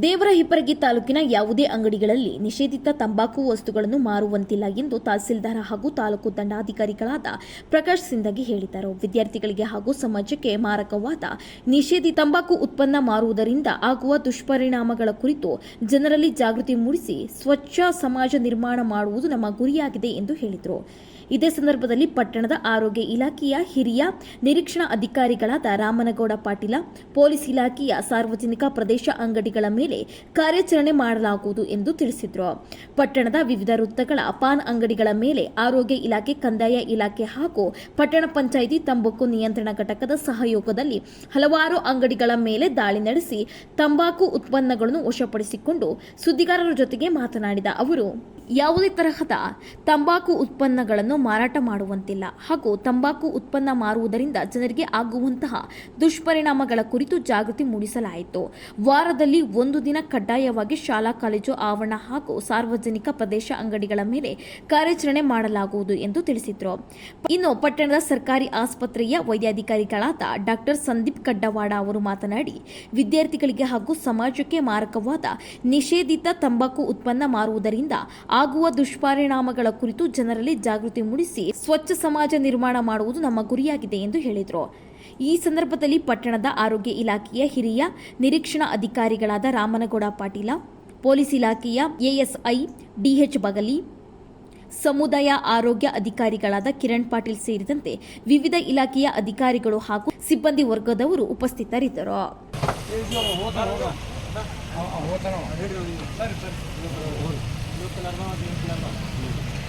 ದೇವರ ಹಿಪ್ಪರಗಿ ತಾಲೂಕಿನ ಯಾವುದೇ ಅಂಗಡಿಗಳಲ್ಲಿ ನಿಷೇಧಿತ ತಂಬಾಕು ವಸ್ತುಗಳನ್ನು ಮಾರುವಂತಿಲ್ಲ ಎಂದು ತಹಸೀಲ್ದಾರ್ ಹಾಗೂ ತಾಲೂಕು ದಂಡಾಧಿಕಾರಿಗಳಾದ ಪ್ರಕಾಶ್ ಸಿಂದಗಿ ಹೇಳಿದರು. ವಿದ್ಯಾರ್ಥಿಗಳಿಗೆ ಹಾಗೂ ಸಮಾಜಕ್ಕೆ ಮಾರಕವಾದ ನಿಷೇಧಿತ ತಂಬಾಕು ಉತ್ಪನ್ನ ಮಾರುವುದರಿಂದ ಆಗುವ ದುಷ್ಪರಿಣಾಮಗಳ ಕುರಿತು ಜನರಲ್ಲಿ ಜಾಗೃತಿ ಮೂಡಿಸಿ ಸ್ವಚ್ಛ ಸಮಾಜ ನಿರ್ಮಾಣ ಮಾಡುವುದು ನಮ್ಮ ಗುರಿಯಾಗಿದೆ ಎಂದು ಹೇಳಿದರು. ಇದೇ ಸಂದರ್ಭದಲ್ಲಿ ಪಟ್ಟಣದ ಆರೋಗ್ಯ ಇಲಾಖೆಯ ಹಿರಿಯ ನಿರೀಕ್ಷಣಾ ಅಧಿಕಾರಿಗಳಾದ ರಾಮನಗೌಡ ಪಾಟೀಲ, ಪೊಲೀಸ್ ಇಲಾಖೆಯ ಸಾರ್ವಜನಿಕ ಪ್ರದೇಶ ಅಂಗಡಿಗಳ ಕಾರ್ಯಾಚರಣೆ ಮಾಡಲಾಗುವುದು ಎಂದು ತಿಳಿಸಿದರು. ಪಟ್ಟಣದ ವಿವಿಧ ವೃತ್ತಗಳ ಪಾನ್ ಅಂಗಡಿಗಳ ಮೇಲೆ ಆರೋಗ್ಯ ಇಲಾಖೆ, ಕಂದಾಯ ಇಲಾಖೆ ಹಾಗೂ ಪಟ್ಟಣ ಪಂಚಾಯಿತಿ ತಂಬಾಕು ನಿಯಂತ್ರಣ ಘಟಕದ ಸಹಯೋಗದಲ್ಲಿ ಹಲವಾರು ಅಂಗಡಿಗಳ ಮೇಲೆ ದಾಳಿ ನಡೆಸಿ ತಂಬಾಕು ಉತ್ಪನ್ನಗಳನ್ನು ವಶಪಡಿಸಿಕೊಂಡು ಸುದ್ದಿಗಾರರ ಜೊತೆಗೆ ಮಾತನಾಡಿದ ಅವರು. ಯಾವುದೇ ತರಹದ ತಂಬಾಕು ಉತ್ಪನ್ನಗಳನ್ನು ಮಾರಾಟ ಮಾಡುವಂತಿಲ್ಲ. ಹಾಗೂ ತಂಬಾಕು ಉತ್ಪನ್ನ ಮಾರುವುದರಿಂದ ಜನರಿಗೆ ಆಗುವಂತಹ ದುಷ್ಪರಿಣಾಮಗಳ ಕುರಿತು ಜಾಗೃತಿ ಮೂಡಿಸಲಾಯಿತು. ವಾರದಲ್ಲಿ ಒಂದು ದಿನ ಕಡ್ಡಾಯವಾಗಿ ಶಾಲಾ, ಕಾಲೇಜು, ಆವರಣ ಹಾಗೂ ಸಾರ್ವಜನಿಕ ಪ್ರದೇಶ ಅಂಗಡಿಗಳ ಮೇಲೆ ಕಾರ್ಯಾಚರಣೆ ಮಾಡಲಾಗುವುದು ಎಂದು ತಿಳಿಸಿದರು. ಇನ್ನು ಪಟ್ಟಣದ ಸರ್ಕಾರಿ ಆಸ್ಪತ್ರೆಯ ವೈದ್ಯಾಧಿಕಾರಿಗಳಾದ ಡಾಕ್ಟರ್ ಸಂದೀಪ್ ಕಡ್ಡವಾಡ ಅವರು ಮಾತನಾಡಿ, ವಿದ್ಯಾರ್ಥಿಗಳಿಗೆ ಹಾಗೂ ಸಮಾಜಕ್ಕೆ ಮಾರಕವಾದ ನಿಷೇಧಿತ ತಂಬಾಕು ಉತ್ಪನ್ನ ಮಾರುವುದರಿಂದ ಆಗುವ ದುಷ್ಪರಿಣಾಮಗಳ ಕುರಿತು ಜನರಲ್ಲಿ ಜಾಗೃತಿ ಮೂಡಿಸಿ ಸ್ವಚ್ಛ ಸಮಾಜ ನಿರ್ಮಾಣ ಮಾಡುವುದು ನಮ್ಮ ಗುರಿಯಾಗಿದೆ ಎಂದು ಹೇಳಿದರು. ಈ ಸಂದರ್ಭದಲ್ಲಿ ಪಟ್ಟಣದ ಆರೋಗ್ಯ ಇಲಾಖೆಯ ಹಿರಿಯ ನಿರೀಕ್ಷಣಾ ಅಧಿಕಾರಿಗಳಾದ ರಾಮನಗೌಡ ಪಾಟೀಲ, ಪೊಲೀಸ್ ಇಲಾಖೆಯ ಎಎಸ್ಐ ಡಿಎಚ್ ಬಗಲಿ, ಸಮುದಾಯ ಆರೋಗ್ಯ ಅಧಿಕಾರಿಗಳಾದ ಕಿರಣ್ ಪಾಟೀಲ್ ಸೇರಿದಂತೆ ವಿವಿಧ ಇಲಾಖೆಯ ಅಧಿಕಾರಿಗಳು ಹಾಗೂ ಸಿಬ್ಬಂದಿ ವರ್ಗದವರು ಉಪಸ್ಥಿತರಿದ್ದರು. 強くなるまま強くなるまま。